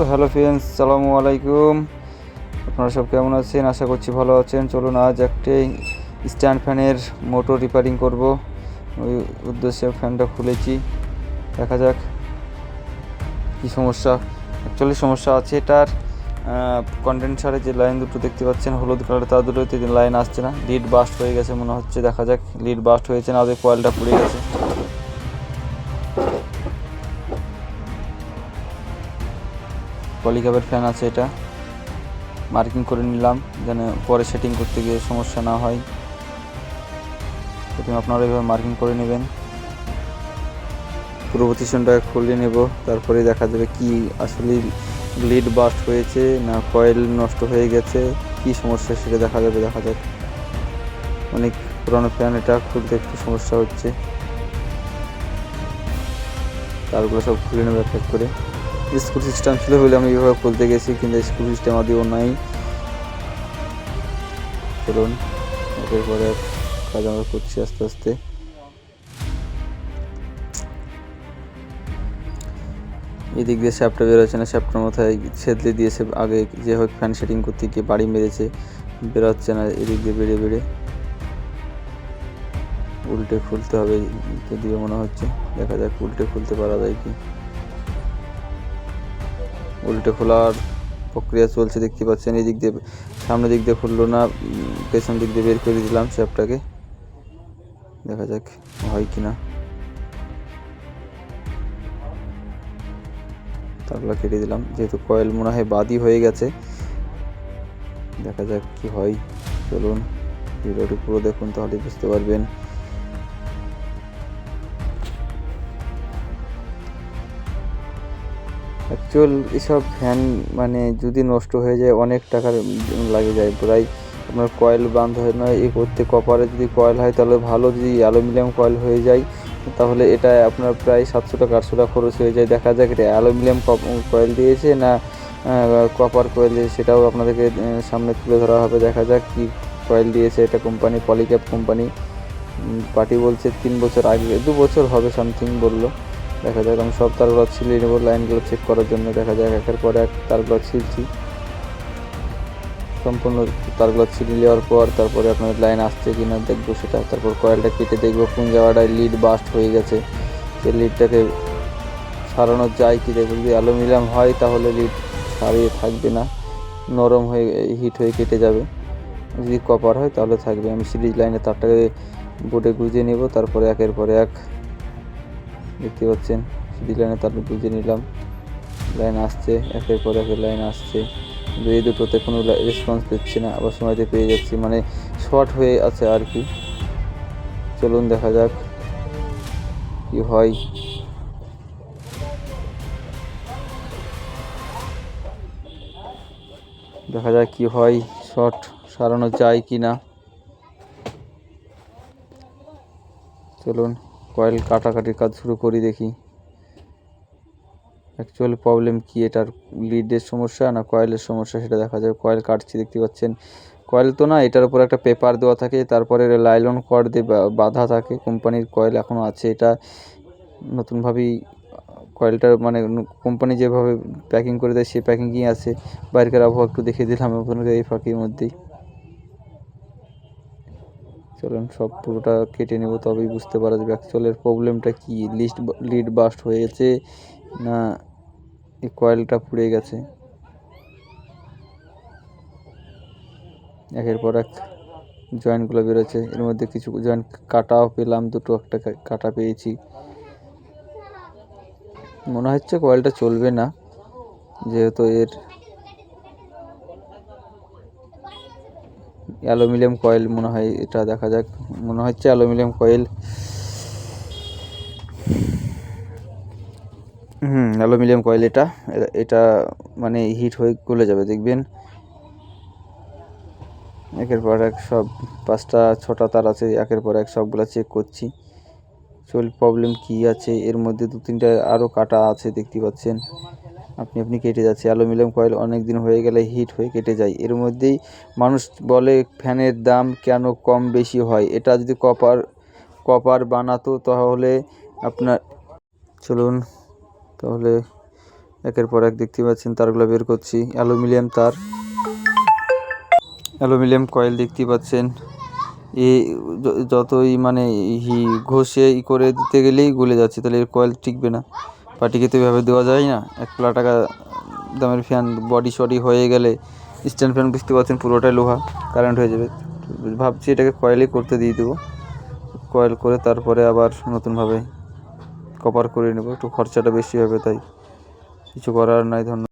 তো hello friends সালামু আলাইকুম। আপনারা সব কেমন আছেন? আশা করছি ভালো আছেন। চলুন আজ একটি স্ট্যান্ড ফ্যানের মোটর রিপেয়ারিং করব। ওই উদ্দেশ্যে ফ্যানটা খুলেছি। দেখা যাক কী সমস্যা। অ্যাকচুয়ালি সমস্যা আছে এটার কন্ডেন্সারে যে লাইন দুটো দেখতে পাচ্ছেন, হলুদ কালার তার দুটোতে লাইন আসছে না। লিড বাস্ট হয়ে গেছে মনে হচ্ছে। দেখা যাক লিড বাস্ট হয়েছে না ওদের কয়েলটা পুড়ে গেছে। পলিক্যাবের ফ্যান আছে এটা। মার্কিং করে নিলাম, যেন পরে সেটিং করতে গিয়ে সমস্যা না হয়। প্রথমে আপনারা এভাবে মার্কিং করে নেবেন। পুরো পজিশনটাকে খুলে নেব, তারপরে দেখা যাবে কি আসলে লিড বাস্ট হয়েছে না কয়েল নষ্ট হয়ে গেছে, কি সমস্যা সেটা দেখা যাবে, দেখা যাক। অনেক পুরনো ফ্যান এটা, খুলতে একটু সমস্যা হচ্ছে। তারগুলো সব খুলে নেবে এক করে। স্কুল সিস্টেম ছিল বলে আমি এইভাবে খুলতে গেছি, কিন্তু স্কুল সিস্টেম আদিও নাই। চলুন, একের পরে কাজ আমরা করছি আস্তে আস্তে। এদিক দিয়ে স্যাপটা বেরোচ্ছে না স্যাপটার মাথায় ছেদলে দিয়েছে, আগে যে হোক ফ্যান সেটিং করতে গিয়ে বাড়ি মেরেছে, বেরোচ্ছে না, এদিক দিয়ে বেড়ে বেড়ে। উল্টে খুলতে হবে, যদিও মনে হচ্ছে, দেখা যাক উল্টে খুলতে পারা যায় কি। উল্টে খোলার প্রক্রিয়া চলছে, দেখতে পাচ্ছেন, এই দিক দিয়ে, সামনের দিক দিয়ে খুললো না পেছন দিক দিয়ে বের করে দিলাম শ্যাপটাকে দেখা যাক হয় কি না তারগুলো কেটে দিলাম, যেহেতু কয়েল মনে হয় বাদই হয়ে গেছে, দেখা যাক কি হয়। চলুন, ভিডিওটি পুরো দেখুন তাহলে বুঝতে পারবেন। অ্যাকচুয়াল এসব ফ্যান মানে যদি নষ্ট হয়ে যায়, অনেক টাকার লাগে যায়। প্রায় আপনার কয়েল বান্ধ হয় না এ করতে কপারে যদি কয়েল হয়, তাহলে ভালো যদি অ্যালুমিনিয়াম কয়েল হয়ে যায়, তাহলে এটা আপনার প্রায় সাতশো টাকা, আটশো টাকা খরচ হয়ে যায়। দেখা যাক এটা অ্যালুমিনিয়াম কয়েল দিয়েছে না কপার কয়েল দিয়েছে, সেটাও আপনাদেরকে সামনে তুলে ধরা হবে। দেখা যাক কি কয়েল দিয়েছে এটা কোম্পানি পলিক্যাপ কোম্পানি পার্টি বলছে তিন বছর আগে, দু বছর হবে সামথিং বলল। দেখা যাক, আমি সব তারগুলো ছিলিয়ে নেব, লাইনগুলো চেক করার জন্য। দেখা যাক, একের পর এক তারগুলো ছিলছি সম্পূর্ণ তারগুলো ছিলিয়ে নেওয়ার পর তারপরে আপনার লাইন আসছে কি না দেখব সেটা। তারপর কয়েলটা কেটে দেখব, কোন জায়গাটায় লিড বাস্ট হয়ে গেছে। সেই লিডটাকে সারানো যায় কি দেখব, যদি অ্যালুমিনিয়াম হয় তাহলে লিড সারিয়ে থাকবে না। নরম হয়ে হিট হয়ে কেটে যাবে। যদি কপার হয় তাহলে থাকবে। আমি সিরিজ লাইনে তারটাকে বোর্ডে গুঁজে নেব, তারপরে একের পরে এক দেখতে পাচ্ছেন সিডি লাইনে তার বুঝে নিলাম। লাইন আসছে, একের পর একের লাইন আসছে। কিন্তু এই দুটোতে কোনো রেসপন্স দিচ্ছে না, আবার সময়তে পেয়ে যাচ্ছি মানে শর্ট হয়ে আছে আর কি। চলুন দেখা যাক কি হয়। দেখা যাক কি হয় শর্ট সারানো যায় কি না চলুন। কয়েল কাটাকাটির কাজ শুরু করি দেখি। অ্যাকচুয়াল প্রবলেম কি? এটার লিডের সমস্যা না কয়েলের সমস্যা সেটা দেখা যাবে কয়েল কাটছি, দেখতে পাচ্ছেন। কয়েল তো না, এটার উপর একটা পেপার দেওয়া থাকে, তারপরে লাইলন কর দিয়ে বাঁধা থাকে, কোম্পানির কয়েল এখনও আছে। এটা নতুনভাবেই, কয়েলটা মানে কোম্পানি যেভাবে প্যাকিং করে দেয় সেই প্যাকিংই আছে। বাইরের আবহাওয়া একটু দেখে দিলাম, আপনাদের এই ফাঁকির মধ্যেই। চলুন, সব পুরোটা কেটে নেব, তবেই বুঝতে পারা যাবে অ্যাকচুয়ালের প্রবলেমটা কি। লিস্ট লিড বাস্ট হয়েছে না এই কয়েলটা পুড়ে গেছে? একের পর এক জয়েন্টগুলো বেরোচ্ছে। এর মধ্যে কিছু জয়েন্ট কাটাও পেলাম, দুটো একটা কাটা পেয়েছি। মনে হচ্ছে কয়েলটা চলবে না, যেহেতু এর অ্যালুমিনিয়াম কয়েল মনে হয় এটা দেখা যাক। মনে হচ্ছে অ্যালুমিনিয়াম কয়েল। হুম, অ্যালুমিনিয়াম কয়েল এটা। এটা মানে হিট হয়ে গলে যাবে, দেখবেন। একের পর এক সব পাঁচটা, ছটা তার আছে, একের পর এক সবগুলো চেক করছি। চল প্রবলেম কি আছে? এর মধ্যে দু তিনটা আরও কাটা আছে, দেখতে পাচ্ছেন। আপনি আপনি কেটে যাচ্ছে। অ্যালুমিনিয়াম কয়েল অনেক দিন হয়ে গেলে হিট হয়ে কেটে যায়। এর মধ্যেই মানুষ বলে ফ্যানের দাম কেন কম বেশি হয়? এটা যদি কপার কপার বানাতো তাহলে আপনার, চলুন, তাহলে একের পর এক দেখতে পাচ্ছেন তারগুলো বের করছি। অ্যালুমিনিয়াম তার। অ্যালুমিনিয়াম কয়েল দেখতে পাচ্ছেন। এ যতই মানে ঘষে ই করে দিতে গেলেই গলে যাচ্ছে, তাহলে এর কয়েল টিকবে না। পাটিকে তো এভাবে দেওয়া যায় না। এক লাখ টাকা দামের ফ্যান বডি শডি হয়ে গেলে স্ট্যান্ড ফ্যান বুঝতে পারছেন পুরোটাই লোহা কারেন্ট হয়ে যাবে। ভাবছি এটাকে কয়েলই করতে দিয়ে দেবো। কয়েল করে তারপরে আবার নতুনভাবে কপার করে নেব। একটু খরচাটা বেশি হবে তাই। কিছু করার নাই ধন্যবাদ।